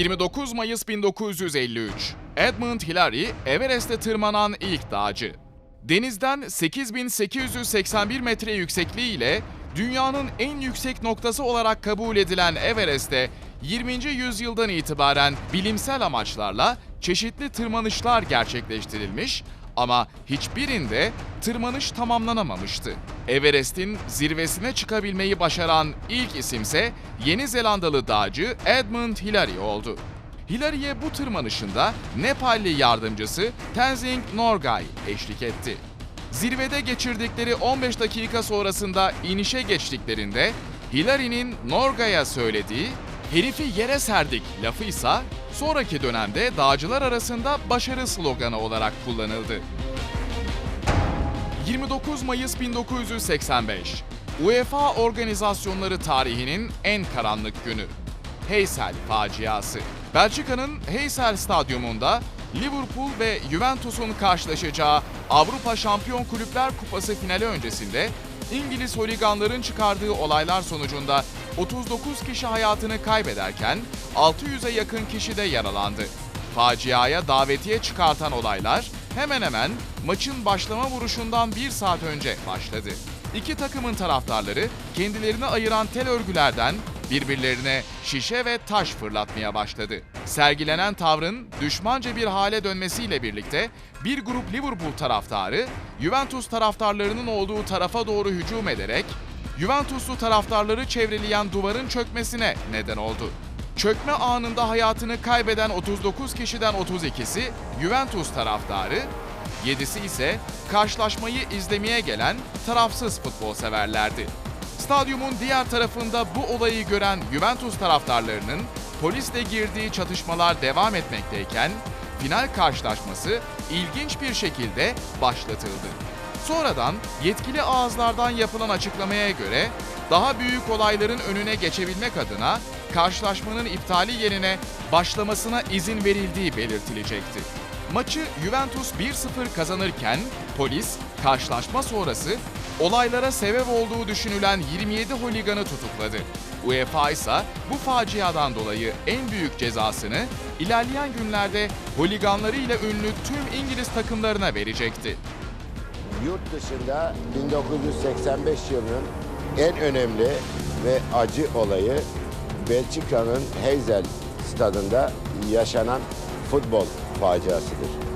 29 Mayıs 1953. Edmund Hillary, Everest'e tırmanan ilk dağcı. Denizden 8881 metre yüksekliği ile dünyanın en yüksek noktası olarak kabul edilen Everest'te 20. yüzyıldan itibaren bilimsel amaçlarla çeşitli tırmanışlar gerçekleştirilmiş ama hiçbirinde tırmanış tamamlanamamıştı. Everest'in zirvesine çıkabilmeyi başaran ilk isimse Yeni Zelandalı dağcı Edmund Hillary oldu. Hillary'e bu tırmanışında Nepalli yardımcısı Tenzing Norgay eşlik etti. Zirvede geçirdikleri 15 dakika sonrasında inişe geçtiklerinde Hillary'nin Norgay'a söylediği "Herifi yere serdik" lafıysa sonraki dönemde dağcılar arasında başarı sloganı olarak kullanıldı. 29 Mayıs 1985. UEFA organizasyonları tarihinin en karanlık günü. Heysel faciası. Belçika'nın Heysel Stadyumunda Liverpool ve Juventus'un karşılaşacağı Avrupa Şampiyon Kulüpler Kupası finali öncesinde İngiliz holiganların çıkardığı olaylar sonucunda 39 kişi hayatını kaybederken 600'e yakın kişi de yaralandı. Faciaya davetiye çıkartan olaylar hemen hemen maçın başlama vuruşundan bir saat önce başladı. İki takımın taraftarları kendilerini ayıran tel örgülerden birbirlerine şişe ve taş fırlatmaya başladı. Sergilenen tavrın düşmanca bir hale dönmesiyle birlikte bir grup Liverpool taraftarı Juventus taraftarlarının olduğu tarafa doğru hücum ederek Juventuslu taraftarları çevreleyen duvarın çökmesine neden oldu. Çökme anında hayatını kaybeden 39 kişiden 32'si Juventus taraftarı, 7'si ise karşılaşmayı izlemeye gelen tarafsız futbol severlerdi. Stadyumun diğer tarafında bu olayı gören Juventus taraftarlarının polisle girdiği çatışmalar devam etmekteyken final karşılaşması ilginç bir şekilde başlatıldı. Sonradan yetkili ağızlardan yapılan açıklamaya göre daha büyük olayların önüne geçebilmek adına karşılaşmanın iptali yerine başlamasına izin verildiği belirtilecekti. Maçı Juventus 1-0 kazanırken polis karşılaşma sonrası olaylara sebep olduğu düşünülen 27 holiganı tutukladı. UEFA ise bu faciadan dolayı en büyük cezasını ilerleyen günlerde holiganlarıyla ünlü tüm İngiliz takımlarına verecekti. Yurt dışında 1985 yılının en önemli ve acı olayı Belçika'nın Heysel stadında yaşanan futbol faciasıdır.